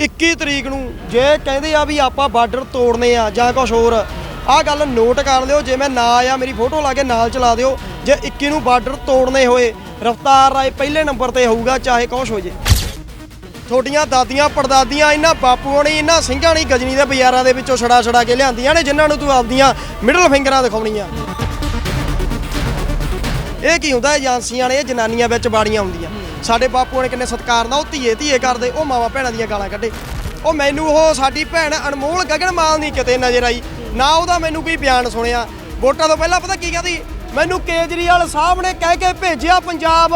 21 ਤਰੀਕ ਨੂੰ ਜੇ ਕਹਿੰਦੇ ਆ ਵੀ ਆਪਾਂ ਬਾਰਡਰ ਤੋੜਨੇ ਆ ਜਾਂ ਕੁਝ ਹੋਰ ਆਹ ਗੱਲ ਨੋਟ ਕਰ ਲਿਓ, ਜੇ ਮੈਂ ਨਾ ਆਇਆ, ਮੇਰੀ ਫੋਟੋ ਲਾ ਕੇ ਨਾਲ ਚਲਾ ਦਿਓ, ਜੇ 21 ਨੂੰ ਬਾਰਡਰ ਤੋੜਨੇ ਹੋਏ, ਰਫਤਾਰ ਰਾਏ ਪਹਿਲੇ ਨੰਬਰ ਤੇ ਹੋਊਗਾ, ਚਾਹੇ ਕੁਛ ਹੋ ਜੇ। ਤੁਹਾਡੀਆਂ ਦਾਦੀਆਂ, ਪੜਦਾਦੀਆਂ, ਇਹਨਾਂ ਬਾਪੂਆਂ ਨੇ, ਇਹਨਾਂ ਸਿੰਘਾਂ ਨੇ ਗਜਨੀ ਦੇ ਬਾਜ਼ਾਰਾਂ ਦੇ ਵਿੱਚੋਂ ਛੜਾ ਛੜਾ ਕੇ ਲਿਆਂਦੀਆਂ ਨੇ, ਜਿਨ੍ਹਾਂ ਨੂੰ ਤੂੰ ਆਪਦੀਆਂ ਮਿਡਲ ਫਿੰਗਰਾਂ ਦਿਖਾਉਣੀਆਂ। ਇਹ ਕੀ ਹੁੰਦਾ, ਏਜੰਸੀਆਂ ਨੇ, ਇਹ ਜਨਾਨੀਆਂ ਵਿੱਚ ਬਾੜੀਆਂ ਹੁੰਦੀਆਂ। ਸਾਡੇ ਬਾਪੂ ਨੇ ਕਿੰਨੇ ਸਤਿਕਾਰ ਨਾਲ ਉਹ ਧੀਏ ਧੀਏ ਕਰਦੇ, ਉਹ ਮਾਵਾ ਭੈਣਾਂ ਦੀਆਂ ਗਾਲਾਂ ਕੱਢੇ। ਉਹ ਮੈਨੂੰ ਉਹ ਸਾਡੀ ਭੈਣ ਅਨਮੋਲ ਗਗਨਮਾਲ ਨਹੀਂ ਕਿਤੇ ਨਜ਼ਰ ਆਈ, ਨਾ ਉਹਦਾ ਮੈਨੂੰ ਕੋਈ ਬਿਆਨ ਸੁਣਿਆ। ਵੋਟਾਂ ਤੋਂ ਪਹਿਲਾਂ ਪਤਾ ਕੀ ਕਹਿੰਦੀ, ਮੈਨੂੰ ਕੇਜਰੀਵਾਲ ਸਾਹਿਬ ਨੇ ਕਹਿ ਕੇ ਭੇਜਿਆ ਪੰਜਾਬ,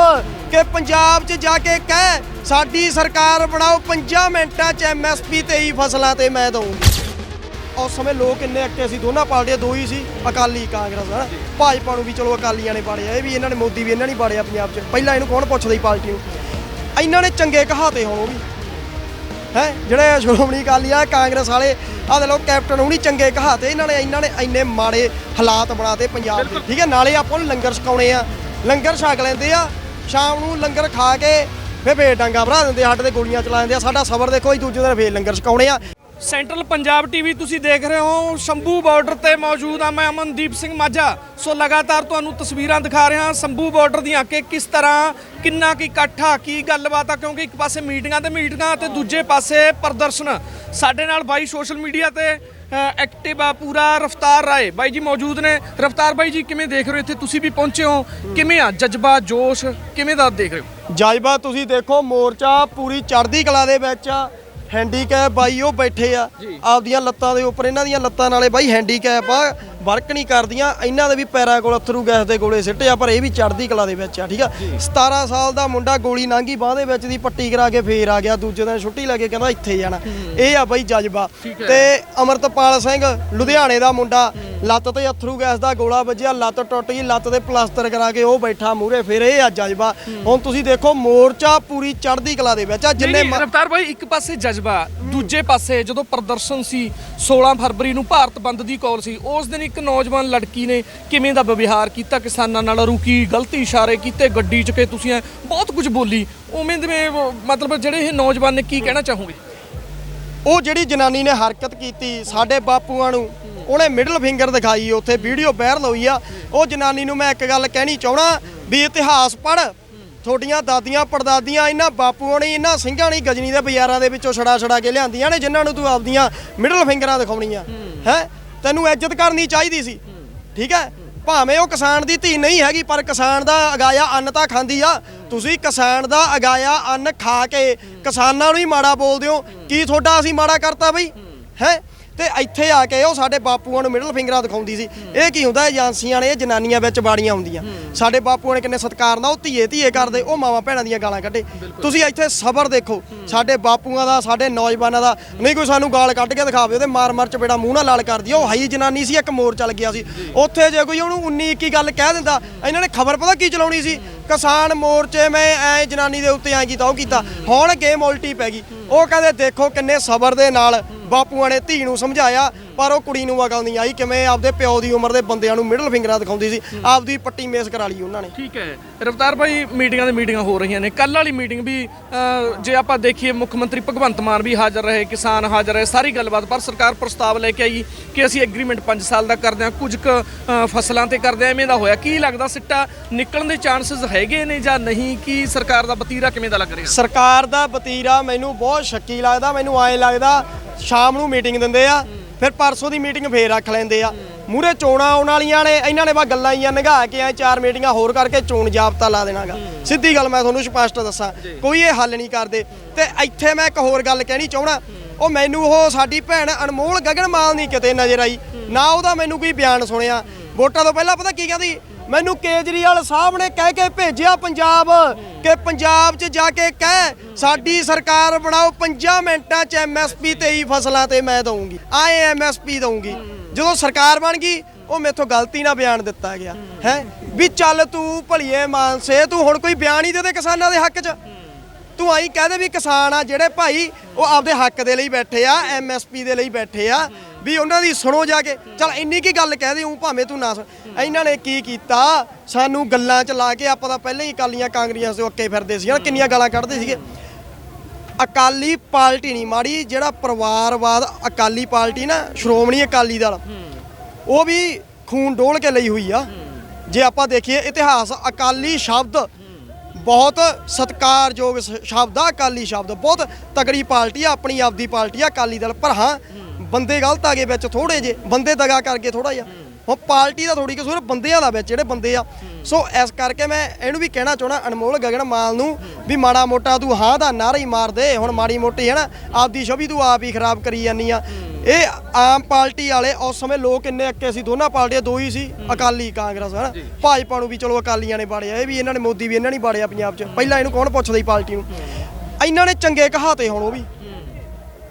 ਕਿ ਪੰਜਾਬ 'ਚ ਜਾ ਕੇ ਕਹਿ, ਸਾਡੀ ਸਰਕਾਰ ਬਣਾਓ 5 ਮਿੰਟਾਂ 'ਚ ਐਮਐਸਪੀ 23 ਫਸਲਾਂ ਤੇ ਮੈਂ ਦਊਂਗੀ। ਉਸ ਸਮੇਂ ਲੋਕ ਇੰਨੇ ਅੱਕੇ ਸੀ ਦੋਨਾਂ ਪਾਰਟੀਆਂ ਦੋ ਹੀ ਸੀ ਅਕਾਲੀ ਕਾਂਗਰਸ ਹਨਾ? ਭਾਜਪਾ ਨੂੰ ਵੀ ਚਲੋ ਅਕਾਲੀਆਂ ਨੇ ਬਾੜਿਆ ਇਹ ਵੀ ਇਹਨਾਂ ਨੇ ਮੋਦੀ ਵੀ ਇਹਨਾਂ ਨੇ ਬਾੜਿਆ ਪੰਜਾਬ 'ਚ। ਪਹਿਲਾਂ ਇਹਨੂੰ ਕੌਣ ਪੁੱਛਦਾ ਸੀ ਪਾਰਟੀ ਨੂੰ? ਇਹਨਾਂ ਨੇ ਚੰਗੇ ਕਹਾਤੇ ਹੁਣ ਉਹ ਵੀ। ਹੈ? ਜਿਹੜੇ ਸ਼੍ਰੋਮਣੀ ਅਕਾਲੀ ਆ ਕਾਂਗਰਸ ਵਾਲੇ ਆਹ ਦੇ ਲੋ ਕੈਪਟਨ ਨਹੀਂ ਚੰਗੇ ਕਹਾਤੇ ਇਹਨਾਂ ਨੇ ਇਹਨਾਂ ਨੇ ਇੰਨੇ ਮਾੜੇ ਹਾਲਾਤ ਬਣਾਤੇ ਪੰਜਾਬ ਦੇ। ਠੀਕ ਹੈ ਨਾਲੇ ਆਪਾਂ ਨੂੰ ਲੰਗਰ ਛਕਾਉਣੇ ਆ। ਲੰਗਰ ਛਕ ਲੈਂਦੇ ਆ ਸ਼ਾਮ ਨੂੰ ਲੰਗਰ ਖਾ ਕੇ ਫੇਰ ਫੇਰ ਡਾਂਗਾ ਭਰਾ ਦਿੰਦੇ ਆ, ਸਾਡੇ ਤੇ ਗੋਲੀਆਂ ਚਲਾ ਦਿੰਦੇ ਆ। ਸਾਡਾ ਸਬਰ ਦੇਖੋ ਇੱਕ ਦੂਜੇ ਦਿਨ ਫੇਰ ਲੰਗਰ ਛਕਾਉਣੇ ਆ। ਸੈਂਟਰਲ ਪੰਜਾਬ ਟੀਵੀ ਤੁਸੀਂ ਦੇਖ ਰਹੇ ਹੋ, ਸ਼ੰਭੂ ਬਾਰਡਰ ਤੇ ਮੌਜੂਦ ਆ ਮੈਂ ਅਮਨਦੀਪ ਸਿੰਘ ਮਾਝਾ। ਸੋ ਲਗਾਤਾਰ ਤੁਹਾਨੂੰ ਤਸਵੀਰਾਂ ਦਿਖਾ ਰਿਹਾ ਸ਼ੰਭੂ ਬਾਰਡਰ ਦੀਆਂ ਕਿ ਕਿਸ ਤਰ੍ਹਾਂ, ਕਿੰਨਾ ਕੀ ਇਕੱਠਾ, ਕੀ ਗੱਲਬਾਤ ਆ, ਕਿਉਂਕਿ ਇੱਕ ਪਾਸੇ ਮੀਟਿੰਗਾਂ ਤੇ ਮੀਟਿੰਗਾਂ ਤੇ ਦੂਜੇ ਪਾਸੇ ਪ੍ਰਦਰਸ਼ਨ। ਸਾਡੇ ਨਾਲ ਬਾਈ ਸੋਸ਼ਲ ਮੀਡੀਆ ਤੇ ਐਕਟਿਵ ਆ ਪੂਰਾ ਰਫਤਾਰ ਰਾਏ। ਬਾਈ ਜੀ ਮੌਜੂਦ ਨੇ। ਰਫਤਾਰ ਬਾਈ ਜੀ, ਕਿਵੇਂ ਦੇਖ ਰਹੇ ਹੋ ਇੱਥੇ? ਤੁਸੀਂ ਵੀ ਪਹੁੰਚੇ ਹੋ। ਕਿਵੇਂ ਆ ਜਜ਼ਬਾ, ਜੋਸ਼? ਕਿਵੇਂ ਦਾ ਦੇਖ ਰਹੇ ਹੋ? ਜਜ਼ਬਾ ਤੁਸੀਂ ਦੇਖੋ, ਮੋਰਚਾ ਪੂਰੀ ਚੜ੍ਹਦੀ ਕਲਾ ਦੇ ਵਿੱਚ ਆ। ਹੈਂਡੀਕੈਪ ਬਾਈ ਉਹ ਬੈਠੇ ਆ। ਆਪਦੀਆਂ ਲੱਤਾਂ ਦੇ ਉੱਪਰ ਇਹਨਾਂ ਦੀਆਂ ਲੱਤਾਂ ਨਾਲੇ ਬਾਈ ਹੈਂਡੀਕੈਪ ਆ। ਵਰਕ ਨਹੀਂ ਕਰਦੀਆਂ ਇਹਨਾਂ ਦੇ ਵੀ ਪੈਰਾਂ ਕੋਲ ਅਥਰੂ ਗੈਸ ਦੇ ਗੋਲੇ ਸਿੱਟੇ ਆ ਪਰ ਇਹ ਵੀ ਚੜ੍ਹਦੀ ਕਲਾ ਦੇ ਵਿੱਚ ਆ ਠੀਕ ਆ? 17 ਸਾਲ ਦਾ ਮੁੰਡਾ ਗੋਲੀ ਨਾਂਗੀ ਬਾਹ ਦੇ ਵਿੱਚ ਦੀ ਪੱਟੀ ਕਰਾ ਕੇ ਫੇਰ ਆ ਗਿਆ ਦੂਜੇ ਦਿਨ ਛੁੱਟੀ ਲੈ ਕੇ ਕਹਿੰਦਾ ਇੱਥੇ ਜਾਣਾ। ਇਹ ਆ ਬਾਈ ਜਜ਼ਬਾ। ਤੇ ਅਮਰਤਪਾਲ ਸਿੰਘ ਲੁਧਿਆਣੇ ਦਾ ਮੁੰਡਾ ਲੱਤ ਤੇ ਅਥਰੂ ਗੈਸ ਦਾ ਗੋਲਾ ਵੱਜਿਆ ਲੱਤ ਟੁੱਟ ਗਈ ਲੱਤ ਤੇ ਪਲਾਸਟਰ ਕਰਾ ਕੇ ਉਹ ਬੈਠਾ ਮੂਰੇ ਫਿਰ ਇਹ ਆ ਜਜ਼ਬਾ। ਹੁਣ ਤੁਸੀਂ ਦੇਖੋ ਮੋਰਚਾ ਪੂਰੀ ਚੜ੍ਹਦੀ ਕਲਾ ਦੇ ਵਿੱਚ ਆ ਜਿੰਨੇ ਜਿੰਨੇ ਰਫਤਾਰ ਭਾਈ ਇੱਕ ਪਾਸੇ ਜਜ਼ਬਾ ਦੂਜੇ ਪਾਸੇ ਜਦੋਂ ਪ੍ਰਦਰਸ਼ਨ ਸੀ 16 ਫਰਵਰੀ ਨੂੰ ਭਾਰਤ ਬੰਦ ਦੀ ਕਾਲ ਸੀ ਉਸ ਦਿਨ ਇੱਕ ਨੌਜਵਾਨ ਲੜਕੀ ਨੇ ਕਿਵੇਂ ਦਾ ਵਿਵਹਾਰ ਕੀਤਾ, ਕਿਸਾਨਾਂ ਨਾਲ ਰੁਕੀ, ਗਲਤੀ ਇਸ਼ਾਰੇ ਕੀਤੇ, ਗੱਡੀ 'ਚ ਕਿ ਤੁਸੀਂ ਐਂ ਬਹੁਤ ਕੁਝ ਬੋਲੀ। ਉਵੇਂ ਦੇ ਮਤਲਬ ਜਿਹੜੇ ਇਹ ਨੌਜਵਾਨ ਨੇ ਕੀ ਕਹਿਣਾ ਚਾਹੋਗੇ? ਉਹ ਜਿਹੜੀ ਜਨਾਨੀ ਨੇ ਹਰਕਤ ਕੀਤੀ ਸਾਡੇ ਬਾਪੂਆਂ ਨੂੰ, ਉਹਨੇ ਮਿਡਲ ਫਿੰਗਰ ਦਿਖਾਈ, ਉੱਥੇ ਵੀਡੀਓ ਵਾਇਰਲ ਹੋਈ ਆ। ਉਹ ਜਨਾਨੀ ਨੂੰ ਮੈਂ ਇੱਕ ਗੱਲ ਕਹਿਣੀ ਚਾਹਣਾ ਵੀ ਇਤਿਹਾਸ ਪੜ੍ਹ। ਤੁਹਾਡੀਆਂ ਦਾਦੀਆਂ, ਪੜਦਾਦੀਆਂ, ਇਹਨਾਂ ਬਾਪੂਆਂ ਨੇ, ਇਹਨਾਂ ਸਿੰਘਾਂ ਨੇ ਗਜਨੀ ਦੇ ਬਾਜ਼ਾਰਾਂ ਦੇ ਵਿੱਚੋਂ ਛੜਾ ਛੜਾ ਕੇ ਲਿਆਂਦੀਆਂ ਨੇ, ਜਿਨ੍ਹਾਂ ਨੂੰ ਤੂੰ ਆਪਦੀਆਂ ਮਿਡਲ ਫਿੰਗਰਾਂ ਦਿਖਾਉਣੀਆਂ। ਹੈ? ਤੈਨੂੰ ਇੱਜ਼ਤ ਕਰਨੀ ਚਾਹੀਦੀ ਸੀ। ਠੀਕ ਹੈ? ਭਾਵੇਂ ਉਹ ਕਿਸਾਨ ਦੀ ਧੀ ਨਹੀਂ ਹੈਗੀ, ਪਰ ਕਿਸਾਨ ਦਾ ਅਗਾਇਆ ਅੰਨ ਤਾਂ ਖਾਂਦੀ ਆ। ਤੁਸੀਂ ਕਿਸਾਨ ਦਾ ਅਗਾਇਆ ਅੰਨ ਖਾ ਕੇ ਕਿਸਾਨਾਂ ਨੂੰ ਹੀ ਮਾੜਾ ਬੋਲਦੇ ਹੋ। ਕੀ ਤੁਹਾਡਾ ਅਸੀਂ ਮਾੜਾ ਕਰਤਾ ਬਈ? ਹੈ? ਤੇ ਇੱਥੇ ਆ ਕੇ ਉਹ ਸਾਡੇ ਬਾਪੂਆਂ ਨੂੰ ਮਿਡਲ ਫਿੰਗਰਾਂ ਦਿਖਾਉਂਦੀ ਸੀ। ਇਹ ਕੀ ਹੁੰਦਾ ਏਜੰਸੀਆਂ ਨੇ ਇਹ ਜਨਾਨੀਆਂ ਵਿੱਚ ਬਾੜੀਆਂ ਹੁੰਦੀਆਂ। ਸਾਡੇ ਬਾਪੂਆਂ ਨੇ ਕਿੰਨੇ ਸਤਿਕਾਰ ਨਾਲ ਉਹ ਧੀਏ ਧੀਏ ਕਰਦੇ ਉਹ ਮਾਵਾ ਭੈਣਾਂ ਦੀਆਂ ਗਾਲਾਂ ਕੱਢੇ। ਤੁਸੀਂ ਇੱਥੇ ਸਬਰ ਦੇਖੋ ਸਾਡੇ ਬਾਪੂਆਂ ਦਾ ਸਾਡੇ ਨੌਜਵਾਨਾਂ ਦਾ ਨਹੀਂ ਕੋਈ ਸਾਨੂੰ ਗਾਲ ਕੱਢ ਕੇ ਦਿਖਾਵੇ ਉਹਦੇ ਮਾਰ ਮਾਰ ਚਪੇੜਾ ਮੂੰਹ ਨਾਲ ਲਾਲ ਕਰਦੀ। ਉਹ ਹਾਈ ਜਨਾਨੀ ਸੀ ਇੱਕ ਮੋਰ ਚੱਲ ਗਿਆ ਸੀ। ਉੱਥੇ ਜੇ ਕੋਈ ਉਹਨੂੰ 19 21 ਗੱਲ ਕਹਿ ਦਿੰਦਾ ਇਹਨਾਂ ਨੇ ਖਬਰ ਪਤਾ ਕੀ ਚਲਾਉਣੀ ਸੀ? ਕਿਸਾਨ ਮੋਰਚੇ ਮੈਂ ਐ ਜਨਾਨੀ ਦੇ ਉੱਤੇ ਐ ਕੀਤਾ ਉਹ ਕੀਤਾ। ਹੁਣ ਗੇਮ ਉਲਟੀ ਪੈ ਗਈ। ਉਹ ਕਹਿੰਦੇ ਦੇਖੋ ਕਿੰਨੇ ਸਬਰ ਦੇ ਨਾਲ ਬਾਪੂਆਂ ਨੇ ਧੀ ਨੂੰ ਸਮਝਾਇਆ ਪਰ ਉਹ ਕੁੜੀ ਨੂੰ ਅਕਲ ਨਹੀਂ ਆਈ। ਕਿਵੇਂ ਆਪਦੇ ਪਿਓ ਦੀ ਉਮਰ ਦੇ ਬੰਦਿਆਂ ਨੂੰ ਮਿਡਲ ਫਿੰਗਰਾਂ ਦਿਖਾਉਂਦੀ ਸੀ ਆਪਦੀ ਪੱਟੀ ਮੇਸ ਕਰਾ ਲਈ ਉਹਨਾਂ ਨੇ। ਠੀਕ ਹੈ। ਰਫਤਾਰ ਭਾਈ ਮੀਟਿੰਗਾਂ ਦੇ ਮੀਟਿੰਗਾਂ ਹੋ ਰਹੀਆਂ ਨੇ। ਕੱਲ ਵਾਲੀ ਮੀਟਿੰਗ ਵੀ ਜੇ ਆਪਾਂ ਦੇਖੀਏ ਮੁੱਖ ਮੰਤਰੀ ਭਗਵੰਤ ਮਾਨ ਵੀ ਹਾਜ਼ਰ ਰਹੇ ਕਿਸਾਨ ਹਾਜ਼ਰ ਰਹੇ ਸਾਰੀ ਗੱਲਬਾਤ। ਪਰ ਸਰਕਾਰ ਪ੍ਰਸਤਾਵ ਲੈ ਕੇ ਆਈ ਕਿ ਅਸੀਂ ਐਗਰੀਮੈਂਟ 5 ਸਾਲ ਦਾ ਕਰਦੇ ਹਾਂ ਕੁਝ ਕੁ ਫਸਲਾਂ ਤੇ ਕਰਦੇ ਹਾਂ ਐਵੇਂ ਦਾ ਹੋਇਆ। ਕੀ ਲੱਗਦਾ ਸਿੱਟਾ ਨਿਕਲਣ ਦੇ ਚਾਂਸਸ ਹੈਗੇ ਨੇ ਜਾਂ ਨਹੀਂ? ਕੀ ਸਰਕਾਰ ਦਾ ਵਤੀਰਾ ਕਿਵੇਂ ਦਾ ਲੱਗ ਰਿਹਾ? ਸਰਕਾਰ ਦਾ ਵਤੀਰਾ ਮੈਨੂੰ ਬਹੁਤ ਸ਼ੱਕੀ ਲੱਗਦਾ ਮੈਨੂੰ ਐਂ ਲੱਗਦਾ ਸ਼ਾਮ ਨੂੰ ਮੀਟਿੰਗ ਦਿੰਦੇ ਆ ਫਿਰ ਪਰਸੋਂ ਦੀ ਮੀਟਿੰਗ ਫੇਰ ਰੱਖ ਲੈਂਦੇ ਆ। ਮੂਰੇ ਚੋਣਾਂ ਆਉਣ ਵਾਲੀਆਂ ਨੇ ਇਹਨਾਂ ਨੇ ਬਾ ਗੱਲਾਂ ਹੀ ਨਗਾ ਕੇ ਐ ਚਾਰ ਮੀਟਿੰਗਾਂ ਹੋਰ ਕਰਕੇ ਚੋਣ ਜਾਬਤਾ ਲਾ ਦੇਣਾਗਾ। ਸਿੱਧੀ ਗੱਲ ਮੈਂ ਤੁਹਾਨੂੰ ਸਪਸ਼ਟ ਦੱਸਾਂ ਕੋਈ ਇਹ ਹੱਲ ਨਹੀਂ ਕਰਦੇ। ਤੇ ਇੱਥੇ ਮੈਂ ਇੱਕ ਹੋਰ ਗੱਲ ਕਹਿਣੀ ਚਾਹਣਾ ਉਹ ਮੈਨੂੰ ਉਹ ਸਾਡੀ ਭੈਣ ਅਨਮੋਲ ਗਗਨਮਾਲ ਨਹੀਂ ਕਿਤੇ ਨਜ਼ਰ ਆਈ। ਨਾ ਉਹਦਾ ਮੈਨੂੰ ਕੋਈ ਬਿਆਨ ਸੁਣਿਆ। ਵੋਟਾਂ ਤੋਂ ਪਹਿਲਾਂ ਪਤਾ ਕੀ ਕਹਿੰਦੀ ਮੈਨੂੰ ਕੇਜਰੀਵਾਲ ਸਾਹਿਬ ਨੇ ਕਹਿ ਕੇ ਭੇਜਿਆ ਪੰਜਾਬ ਕਿ ਪੰਜਾਬ 'ਚ ਜਾ ਕੇ ਕਹਿ, ਸਾਡੀ ਸਰਕਾਰ ਬਣਾਓ 5 ਮਿੰਟਾਂ 'ਚ ਐਮਐਸਪੀ 23 ਫਸਲਾਂ ਤੇ ਮੈਂ ਦਊਂਗੀ। ਆਏ ਐਮਐਸਪੀ ਦਊਂਗੀ। ਜਦੋਂ ਸਰਕਾਰ ਬਣ ਗਈ, ਉਹ ਮੇਥੋਂ ਗਲਤੀ ਨਾਲ ਬਿਆਨ ਦਿੱਤਾ ਗਿਆ। ਹੈ? ਵੀ ਚੱਲ ਤੂੰ ਭਲੀਏ ਮਾਨਸੇ, ਤੂੰ ਹੁਣ ਕੋਈ ਬਿਆਨ ਹੀ ਦੇ ਦੇ ਕਿਸਾਨਾਂ ਦੇ ਹੱਕ 'ਚ। ਤੂੰ ਆਈ ਕਹਦੇ ਵੀ ਕਿਸਾਨ ਆ ਜਿਹੜੇ ਭਾਈ, ਉਹ ਆਪਦੇ ਹੱਕ ਦੇ ਲਈ ਬੈਠੇ ਆ ਐਮਐਸਪੀ ਦੇ ਲਈ ਬੈਠੇ ਆ। ਵੀ ਉਹਨਾਂ ਦੀ ਸੁਣੋ ਜਾ ਕੇ। ਚਲ ਇੰਨੀ ਕੀ ਗੱਲ ਕਹਿ ਦੇ ਹੂੰ ਭਾਵੇਂ ਤੂੰ ਨਾ ਸੁਣ। ਇਹਨਾਂ ਨੇ ਕੀ ਕੀਤਾ? ਸਾਨੂੰ ਗੱਲਾਂ 'ਚ ਲਾ ਕੇ ਆਪਾਂ ਤਾਂ ਪਹਿਲਾਂ ਹੀ ਅਕਾਲੀਆਂ ਕਾਂਗਰੀਆਂ ਤੋਂ ਅੱਕੇ ਫਿਰਦੇ ਸੀ। ਕਿੰਨੀਆਂ ਗਾਲਾਂ ਕੱਢਦੇ ਸੀਗੇ। ਅਕਾਲੀ ਪਾਰਟੀ ਨਹੀਂ ਮਾੜੀ, ਜਿਹੜਾ ਪਰਿਵਾਰਵਾਦ ਅਕਾਲੀ ਪਾਰਟੀ ਨਾ, ਸ਼੍ਰੋਮਣੀ ਅਕਾਲੀ ਦਲ, ਉਹ ਵੀ ਖੂਨ ਡੋਲ ਕੇ ਲਈ ਹੋਈ ਆ। ਜੇ ਆਪਾਂ ਦੇਖੀਏ ਇਤਿਹਾਸ, ਅਕਾਲੀ ਸ਼ਬਦ ਬਹੁਤ ਸਤਿਕਾਰਯੋਗ ਸ਼ਬਦ ਆ, ਅਕਾਲੀ ਸ਼ਬਦ। ਬਹੁਤ ਤਗੜੀ ਪਾਰਟੀ ਆ, ਆਪਣੀ ਆਪਦੀ ਪਾਰਟੀ ਆ, ਅਕਾਲੀ ਦਲ। ਪਰ ਹਾਂ ਬੰਦੇ ਗਲਤ ਆ ਗਏ ਵਿੱਚ ਥੋੜੇ ਜੇ ਬੰਦੇ ਦਗਾ ਕਰਕੇ ਥੋੜਾ ਜਿਹਾ। ਹੁਣ ਪਾਰਟੀ ਦਾ ਥੋੜੀ ਕਸੂਰ ਬੰਦਿਆਂ ਦਾ ਵਿੱਚ ਜਿਹੜੇ ਬੰਦੇ ਆ। ਸੋ ਇਸ ਕਰਕੇ ਮੈਂ ਇਹਨੂੰ ਵੀ ਕਹਿਣਾ ਚਾਹਣਾ ਅਨਮੋਲ ਗਗਨ ਮਾਲ ਨੂੰ ਵੀ ਮਾੜਾ ਮੋਟਾ ਤੂੰ ਹਾਂ ਦਾ ਨਾਰਾ ਹੀ ਮਾਰ ਦੇ ਹੁਣ ਮਾੜੀ ਮੋਟੀ ਹੈ ਨਾ ਆਪਦੀ ਛਵੀ ਤੂੰ ਆਪ ਹੀ ਖਰਾਬ ਕਰੀ ਜਾਨੀ ਆ। ਇਹ ਆਮ ਪਾਰਟੀ ਵਾਲੇ ਉਸ ਸਮੇਂ ਲੋਕ ਇੰਨੇ ਅੱਕੇ ਸੀ ਦੋਨਾਂ ਪਾਰਟੀਆਂ ਦੋ ਹੀ ਸੀ ਅਕਾਲੀ ਕਾਂਗਰਸ ਹੈ ਨਾ। ਭਾਜਪਾ ਨੂੰ ਵੀ ਚਲੋ ਅਕਾਲੀਆਂ ਨੇ ਬਾੜਿਆ ਇਹ ਵੀ ਇਹਨਾਂ ਨੇ ਮੋਦੀ ਵੀ ਇਹਨਾਂ ਨੇ ਬਾੜਿਆ ਪੰਜਾਬ 'ਚ। ਪਹਿਲਾਂ ਇਹਨੂੰ ਕੌਣ ਪੁੱਛਦਾ ਸੀ ਪਾਰਟੀ ਨੂੰ? ਇਹਨਾਂ ਨੇ ਚੰਗੇ ਕਹਾਤੇ ਹੁਣ ਉਹ ਵੀ।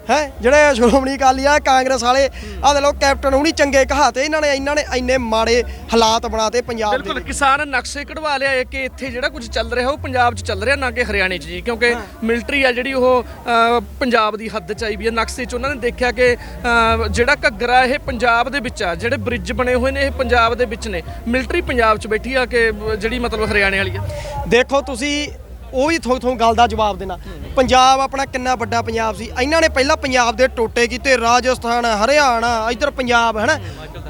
ਹੈ ਜਿਹੜੇ ਸ਼੍ਰੋਮਣੀ ਅਕਾਲੀ ਆ ਕਾਂਗਰਸ ਵਾਲੇ ਆਹ ਦੇ ਲੋ ਕੈਪਟਨ ਹੁਣੀ ਚੰਗੇ ਕਹਾਤੇ ਇਹਨਾਂ ਨੇ ਇਹਨਾਂ ਨੇ ਇੰਨੇ ਮਾੜੇ ਹਾਲਾਤ ਬਣਾਤੇ ਪੰਜਾਬ ਦੇ ਬਿਲਕੁਲ ਕਿਸਾਨ ਨਕਸ਼ੇ ਕਢਵਾ ਲਿਆ ਹੈ ਕਿ ਇੱਥੇ ਜਿਹੜਾ ਕੁਝ ਚੱਲ ਰਿਹਾ ਉਹ ਪੰਜਾਬ 'ਚ ਚੱਲ ਰਿਹਾ ਨਾ ਕਿ ਹਰਿਆਣੇ 'ਚ ਜੀ ਕਿਉਂਕਿ ਮਿਲਟਰੀ ਆ ਜਿਹੜੀ ਉਹ ਪੰਜਾਬ ਦੀ ਹੱਦ 'ਚ ਆਈ ਵੀ ਹੈ ਨਕਸ਼ੇ 'ਚ ਉਹਨਾਂ ਨੇ ਦੇਖਿਆ ਕਿ ਜਿਹੜਾ ਘੱਗਰਾ ਇਹ ਪੰਜਾਬ ਦੇ ਵਿੱਚ ਆ ਜਿਹੜੇ ਬ੍ਰਿਜ ਬਣੇ ਹੋਏ ਨੇ ਇਹ ਪੰਜਾਬ ਦੇ ਵਿੱਚ ਨੇ। ਮਿਲਟਰੀ ਪੰਜਾਬ 'ਚ ਬੈਠੀ ਆ ਕਿ ਜਿਹੜੀ ਮਤਲਬ ਹਰਿਆਣੇ ਵਾਲੀ ਆ। ਦੇਖੋ ਤੁਸੀਂ ਉਹ ਵੀ ਥੋਂ ਥੋਂ ਗੱਲ ਦਾ ਜਵਾਬ ਦੇਣਾ। ਪੰਜਾਬ ਆਪਣਾ ਕਿੰਨਾ ਵੱਡਾ ਪੰਜਾਬ ਸੀ। ਇਹਨਾਂ ਨੇ ਪਹਿਲਾਂ ਪੰਜਾਬ ਦੇ ਟੋਟੇ ਕੀਤੇ, ਰਾਜਸਥਾਨ, ਹਰਿਆਣਾ, ਇੱਧਰ ਪੰਜਾਬ ਹੈ ਨਾ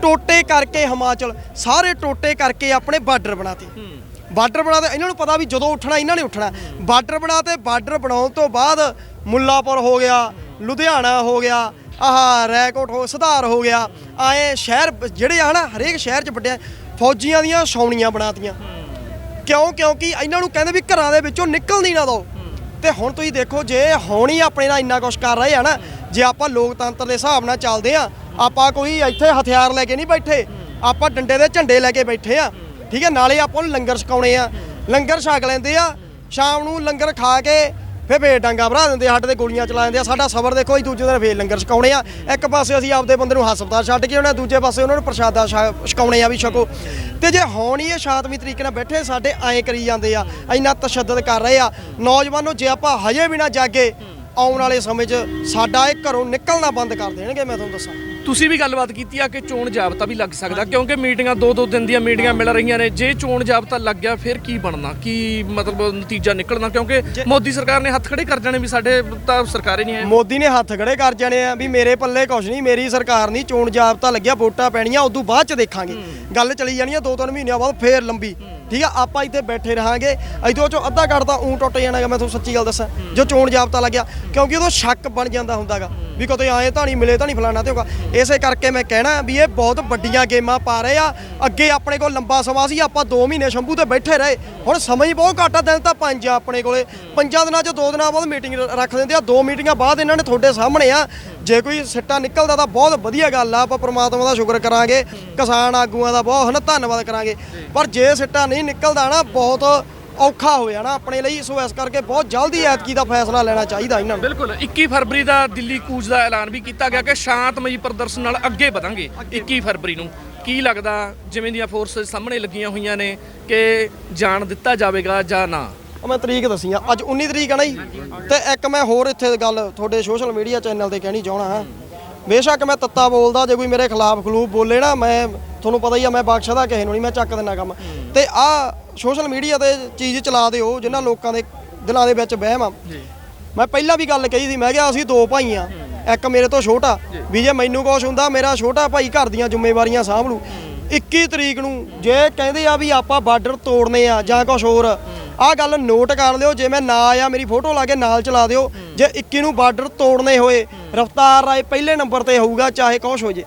ਟੋਟੇ ਕਰਕੇ ਹਿਮਾਚਲ, ਸਾਰੇ ਟੋਟੇ ਕਰਕੇ ਆਪਣੇ ਬਾਰਡਰ ਬਣਾਤੇ। ਬਾਰਡਰ ਬਣਾ ਬਣਾਤੇ, ਇਹਨਾਂ ਨੂੰ ਪਤਾ ਵੀ ਜਦੋਂ ਉੱਠਣਾ, ਇਹਨਾਂ ਨੇ ਉੱਠਣਾ। ਬਾਰਡਰ ਬਣਾਤੇ, ਬਾਰਡਰ ਬਣਾਉਣ ਤੋਂ ਬਾਅਦ ਮੁੱਲਾਪੁਰ ਹੋ ਗਿਆ, ਲੁਧਿਆਣਾ ਹੋ ਗਿਆ, ਆਹ ਰੈਕੋਟ ਹੋ, ਸੁਧਾਰ ਹੋ ਗਿਆ। ਆਏ ਸ਼ਹਿਰ, ਜਿਹੜੇ ਆ ਨਾ ਹਰੇਕ ਸ਼ਹਿਰ 'ਚ ਵੱਡਿਆ, ਫੌਜੀਆਂ ਦੀਆਂ ਛਾਉਣੀਆਂ ਬਣਾਤੀਆਂ। ਕਿਉਂ? ਕਿਉਂਕਿ ਇਹਨਾਂ ਨੂੰ ਕਹਿੰਦੇ ਵੀ ਘਰਾਂ ਦੇ ਵਿੱਚੋਂ ਨਿਕਲ ਨਹੀਂ ਨਾ ਦੋ। ਤੇ ਹੁਣ ਤੁਸੀਂ ਦੇਖੋ, ਜੇ ਹੁਣ ਹੀ ਆਪਣੇ ਨਾਲ ਇੰਨਾ ਕੁਛ ਕਰ ਰਹੇ ਆ ਨਾ, ਜੇ ਆਪਾਂ ਲੋਕਤੰਤਰ ਦੇ ਹਿਸਾਬ ਨਾਲ ਚੱਲਦੇ ਆ, ਆਪਾਂ ਕੋਈ ਇੱਥੇ ਹਥਿਆਰ ਲੈ ਕੇ ਨਹੀਂ ਬੈਠੇ, ਆਪਾਂ ਡੰਡੇ ਦੇ ਝੰਡੇ ਲੈ ਕੇ ਬੈਠੇ ਆ, ਠੀਕ ਹੈ, ਨਾਲੇ ਆਪਾਂ ਨੂੰ ਲੰਗਰ ਛਕਾਉਣੇ ਆ। ਲੰਗਰ ਛਕ ਲੈਂਦੇ ਆ, ਸ਼ਾਮ ਨੂੰ ਲੰਗਰ ਖਾ ਕੇ ਫੇ ਫੇ ਡਾਂਗਾ ਭਰਾ ਦਿੰਦੇ ਆ, ਸਾਡੇ ਤੇ ਗੋਲੀਆਂ ਚਲਾ ਦਿੰਦੇ ਆ। ਸਾਡਾ ਸਬਰ ਦੇਖੋ ਅਸੀਂ ਦੂਜੇ ਦਿਨ ਫੇਰ ਲੰਗਰ ਛਕਾਉਣੇ ਆ। ਇੱਕ ਪਾਸੇ ਅਸੀਂ ਆਪਦੇ ਬੰਦੇ ਨੂੰ ਹਸਪਤਾਲ ਛੱਡ ਕੇ ਉਹਨਾਂ ਦੂਜੇ ਪਾਸੇ ਉਹਨਾਂ ਨੂੰ ਪ੍ਰਸ਼ਾਦਾ ਛਾ- ਛਕਾਉਣੇ ਆ ਵੀ ਛਕੋ। ਤੇ ਜੇ ਹੋਣ ਹੀ ਇਹ ਸ਼ਾਂਤਮਈ ਤਰੀਕੇ ਨਾਲ ਬੈਠੇ ਸਾਡੇ ਐਂ ਕਰੀ ਜਾਂਦੇ ਆ ਇੰਨਾ ਤਸ਼ੱਦਦ ਕਰ ਰਹੇ ਆ। ਨੌਜਵਾਨੋ ਜੇ ਆਪਾਂ ਹਜੇ ਵੀ ਨਾ ਜਾਗੇ ਆਉਣ ਵਾਲੇ ਸਮੇਂ 'ਚ ਸਾਡਾ ਇਹ ਘਰੋਂ ਨਿਕਲਣਾ ਬੰਦ ਕਰ ਦੇਣਗੇ ਮੈਂ ਤੁਹਾਨੂੰ ਦੱਸਾਂ। ਤੁਸੀਂ ਵੀ ਗੱਲਬਾਤ ਕੀਤੀ ਆ ਕਿ ਚੋਣ ਜਾਬਤਾ ਵੀ ਲੱਗ ਸਕਦਾ ਕਿਉਂਕਿ ਮੀਟਿੰਗਾਂ ਦੋ ਦੋ ਦਿਨ ਦੀਆਂ ਮੀਟਿੰਗਾਂ ਮਿਲ ਰਹੀਆਂ ਨੇ। ਜੇ ਚੋਣ ਜਾਬਤਾ ਲੱਗ ਗਿਆ ਫਿਰ ਕੀ ਬਣਨਾ? ਕੀ ਮਤਲਬ ਨਤੀਜਾ ਨਿਕਲਣਾ? ਕਿਉਂਕਿ ਮੋਦੀ ਸਰਕਾਰ ਨੇ ਹੱਥ ਖੜੇ ਕਰ ਜਾਣੇ ਵੀ ਸਾਡੇ ਤਾਂ ਸਰਕਾਰ ਹੀ ਨਹੀਂ ਹੈ। ਮੋਦੀ ਨੇ ਹੱਥ ਖੜੇ ਕਰ ਜਾਣੇ ਆ ਵੀ ਮੇਰੇ ਪੱਲੇ ਕੁਛ ਨਹੀਂ ਮੇਰੀ ਸਰਕਾਰ ਨਹੀਂ ਚੋਣ ਜਾਬਤਾ ਲੱਗਿਆ ਵੋਟਾਂ ਪੈਣੀਆਂ ਉਦੋਂ ਬਾਅਦ ਚ ਦੇਖਾਂਗੇ। ਗੱਲ ਚਲੀ ਜਾਣੀ ਆ ਦੋ ਤਿੰਨ ਮਹੀਨਿਆਂ ਬਾਅਦ ਫੇਰ ਲੰਬੀ। ਠੀਕ ਆ ਆਪਾਂ ਇੱਥੇ ਬੈਠੇ ਰਹਾਂਗੇ। ਇਦੋਂ ਚੋਂ ਅੱਧਾ ਘੜ ਤਾਂ ਊਂ ਟੁੱਟ ਜਾਣਾਗਾ ਮੈਂ ਤੁਹਾਨੂੰ ਸੱਚੀ ਗੱਲ ਦੱਸਾਂ। ਜੋ ਚੋਣ ਜਾਬਤਾ ਲੱਗਿਆ ਕਿਉਂਕਿ ਉਦੋਂ ਸ਼ੱਕ ਬਣ ਜਾਂਦਾ ਹੁੰਦਾਗਾ। ਵੀ ਕਿਤੇ ਆਏ ਤਾਂ ਨਹੀਂ ਮਿਲੇ ਤਾਂ ਨਹੀਂ ਫਲਾਣਾ ਤੇ ਹੋਗਾ ਇਸੇ ਕਰਕੇ ਮੈਂ ਕਹਿਣਾ ਵੀ ਇਹ ਬਹੁਤ ਵੱਡੀਆਂ ਗੇਮਾਂ ਪਾ ਰਹੇ ਆ। ਅੱਗੇ ਆਪਣੇ ਕੋਲ ਲੰਬਾ ਸਮਾਂ ਸੀ ਆਪਾਂ 2 ਮਹੀਨੇ ਸ਼ੰਭੂ ਤੇ ਬੈਠੇ ਰਹੇ। ਹੁਣ ਸਮਾਂ ਹੀ ਬਹੁਤ ਘੱਟ ਆ ਦਿਨ ਤਾਂ ਪੰਜ ਆ ਆਪਣੇ ਕੋਲੇ। ਪੰਜਾਂ ਦਿਨਾਂ 'ਚ ਦੋ ਦਿਨਾਂ ਬਾਅਦ ਮੀਟਿੰਗ ਰੱਖ ਦਿੰਦੇ ਆ। ਦੋ ਮੀਟਿੰਗਾਂ ਬਾਅਦ ਇਹਨਾਂ ਨੇ ਤੁਹਾਡੇ ਸਾਹਮਣੇ ਆ। ਜੇ ਕੋਈ ਸਿੱਟਾ ਨਿਕਲਦਾ ਤਾਂ ਬਹੁਤ ਵਧੀਆ ਗੱਲ ਆ। ਆਪਾਂ ਪ੍ਰਮਾਤਮਾ ਦਾ ਸ਼ੁਕਰ ਕਰਾਂਗੇ। ਕਿਸਾਨ ਆਗੂਆਂ ਦਾ ਬਹੁਤ ਹਨ ਧੰਨਵਾਦ ਕਰਾਂਗੇ। ਪਰ ਜੇ ਸਿੱਟਾ ਨਹੀਂ ਨਿਕਲਦਾ ਨਾ ਬਹੁਤ ਔਖਾ ਹੋ ਜਾਣਾ ਆਪਣੇ ਲਈ। ਸੋ ਇਸ ਕਰਕੇ ਬਹੁਤ ਜਲਦੀ ਐਤਕੀ ਦਾ ਫੈਸਲਾ ਲੈਣਾ ਚਾਹੀਦਾ ਇਹਨਾਂ ਨੂੰ। ਬਿਲਕੁਲ 21 ਫਰਵਰੀ ਦਾ ਦਿੱਲੀ ਕੂਚ ਦਾ ਐਲਾਨ ਵੀ ਕੀਤਾ ਗਿਆ ਕਿ ਸ਼ਾਂਤਮਈ ਪ੍ਰਦਰਸ਼ਨ ਨਾਲ ਅੱਗੇ ਵਧਾਂਗੇ 21 ਫਰਵਰੀ ਨੂੰ। ਕੀ ਲੱਗਦਾ ਜਿਵੇਂ ਦੀਆਂ ਫੋਰਸਸ ਸਾਹਮਣੇ ਲੱਗੀਆਂ ਹੋਈਆਂ ਨੇ ਕਿ ਜਾਣ ਦਿੱਤਾ ਜਾਵੇਗਾ ਜਾਂ ਨਾ? ਉਹ ਮੈਂ ਤਰੀਕ ਦੱਸੀ ਆ ਅੱਜ 19 ਤਰੀਕ ਆ ਨਾ ਜੀ। ਤੇ ਇੱਕ ਮੈਂ ਹੋਰ ਇੱਥੇ ਗੱਲ ਤੁਹਾਡੇ ਸੋਸ਼ਲ ਮੀਡੀਆ ਚੈਨਲ ਤੇ ਕਹਿਣੀ ਚਾਹਣਾ ਹਾਂ। ਬੇਸ਼ੱਕ ਮੈਂ ਤੱਤਾ ਬੋਲਦਾ ਜੇ ਕੋਈ ਮੇਰੇ ਖਿਲਾਫ ਖਲੂਫ ਬੋਲੇ ਨਾ ਮੈਂ ਤੁਹਾਨੂੰ ਪਤਾ ਹੀ ਆ ਮੈਂ ਬਖਸ਼ਦਾ ਕਿਸੇ ਨੂੰ ਨਹੀਂ ਮੈਂ ਚੱਕ ਦਿੰਦਾ ਕੰਮ। ਤੇ ਆ ਸੋਸ਼ਲ ਮੀਡੀਆ ਤੇ ਚੀਜ਼ ਚਲਾ ਦਿਓ ਜਿਨ੍ਹਾਂ ਲੋਕਾਂ ਦੇ ਦਿਲਾਂ ਦੇ ਵਿੱਚ ਵਹਿਮ ਆ। ਮੈਂ ਪਹਿਲਾਂ ਵੀ ਗੱਲ ਕਹੀ ਸੀ ਮੈਂ ਕਿਹਾ ਅਸੀਂ ਦੋ ਭਾਈ ਆ ਇੱਕ ਮੇਰੇ ਤੋਂ ਛੋਟਾ ਵੀ ਜੇ ਮੈਨੂੰ ਕੁਛ ਹੁੰਦਾ ਮੇਰਾ ਛੋਟਾ ਭਾਈ ਘਰ ਦੀਆਂ ਜ਼ਿੰਮੇਵਾਰੀਆਂ ਸਾਂਭ ਲੂ 21 ਤਰੀਕ ਨੂੰ ਜੇ ਕਹਿੰਦੇ ਆ ਵੀ ਆਪਾਂ ਬਾਰਡਰ ਤੋੜਨੇ ਆ ਜਾਂ ਕੁਛ ਹੋਰ ਆਹ ਗੱਲ ਨੋਟ ਕਰ ਲਿਓ ਜੇ ਮੈਂ ਨਾ ਆਇਆ ਮੇਰੀ ਫੋਟੋ ਲਾ ਕੇ ਨਾਲ ਚਲਾ ਦਿਓ। ਜੇ 21 ਨੂੰ ਬਾਰਡਰ ਤੋੜਨੇ ਹੋਏ ਰਫਤਾਰ ਰਾਏ ਪਹਿਲੇ ਨੰਬਰ ਤੇ ਹੋਊਗਾ ਚਾਹੇ ਕੁਛ ਹੋ ਜੇ।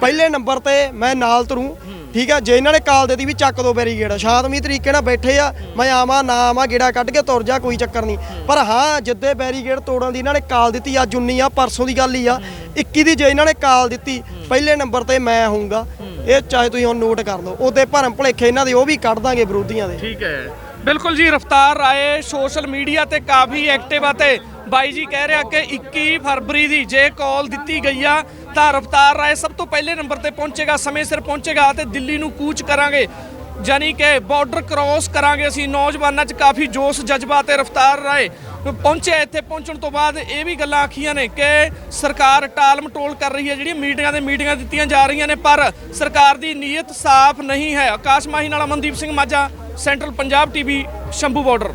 ਪਹਿਲੇ ਨੰਬਰ ਤੇ ਮੈਂ ਨਾਲ ਤੁਰੂ ਠੀਕ ਆ ਜੇ ਇਹਨਾਂ ਨੇ ਕਾਲ ਦੇਤੀ ਵੀ ਚੱਕ ਦੋ ਬੈਰੀਗੇਡ ਸ਼ਾਂਤਮਈ ਤਰੀਕੇ ਨਾਲ ਬੈਠੇ ਆ ਮੈਂ ਆਵਾਂ ਨਾ ਆਵਾਂ ਗੇੜਾ ਕੱਢ ਕੇ ਤੁਰ ਜਾ ਕੋਈ ਚੱਕਰ ਨਹੀਂ। ਪਰ ਹਾਂ ਜਿੱਦੇ ਬੈਰੀਗੇਡ ਤੋੜਨ ਦੀ ਇਹਨਾਂ ਨੇ ਕਾਲ ਦਿੱਤੀ ਅੱਜ 19 ਆ ਪਰਸੋਂ ਦੀ ਗੱਲ ਹੀ ਆ। 21 ਦੀ ਜੇ ਇਹਨਾਂ ਨੇ ਕਾਲ ਦਿੱਤੀ ਪਹਿਲੇ ਨੰਬਰ ਤੇ ਮੈਂ ਹੋਊਂਗਾ। ਇਹ ਚਾਹੇ ਤੁਸੀਂ ਹੁਣ ਨੋਟ ਕਰ ਲਓ। ਉਹਦੇ ਭਰਮ ਭੁਲੇਖੇ ਇਹਨਾਂ ਦੇ ਉਹ ਵੀ ਕੱਢ ਦਾਂਗੇ ਵਿਰੋਧੀਆਂ ਦੇ। ਠੀਕ ਹੈ। ਬਿਲਕੁਲ ਜੀ, ਰਫਤਾਰ ਰਾਏ ਸੋਸ਼ਲ ਮੀਡੀਆ ਤੇ ਕਾਫੀ ਐਕਟਿਵ ਆ ਤੇ ਬਾਈ ਜੀ ਕਹਿ ਰਿਹਾ ਕਿ 21 ਫਰਵਰੀ ਦੀ ਜੇ ਕਾਲ ਦਿੱਤੀ ਗਈ ਆ, ਤਾਂ ਰਫਤਾਰ ਰਾਏ ਸਭ ਤੋਂ ਪਹਿਲੇ ਨੰਬਰ ਤੇ ਪਹੁੰਚੇਗਾ, ਸਮੇਂ ਸਿਰ ਪਹੁੰਚੇਗਾ ਤੇ ਦਿੱਲੀ ਨੂੰ ਕੂਚ ਕਰਾਂਗੇ। ਜਾਨੀ ਕਿ ਬਾਰਡਰ ਕ੍ਰਾਸ ਕਰਾਂਗੇ ਅਸੀਂ, ਨੌਜਵਾਨਾਂ 'ਚ ਕਾਫੀ ਜੋਸ਼, ਜਜ਼ਬਾ ਤੇ ਰਫਤਾਰ ਰਾਏ ਪਹੁੰਚਿਆ ਇੱਥੇ, ਪਹੁੰਚਣ ਤੋਂ ਬਾਅਦ ਇਹ ਵੀ ਗੱਲਾਂ ਆਖੀਆਂ ਨੇ ਕਿ ਸਰਕਾਰ ਟਾਲ ਮਟੋਲ ਕਰ ਰਹੀ ਹੈ, ਜਿਹੜੀਆਂ ਮੀਟਿੰਗਾਂ ਦੇ ਮੀਟਿੰਗਾਂ ਦਿੱਤੀਆਂ ਜਾ ਰਹੀਆਂ ਨੇ, ਪਰ ਸਰਕਾਰ ਦੀ ਨੀਅਤ ਸਾਫ਼ ਨਹੀਂ ਹੈ। ਆਕਾਸ਼ ਮਾਹੀ ਨਾਲ Amandeep Singh Majha, central Punjab TV, Shambhu border.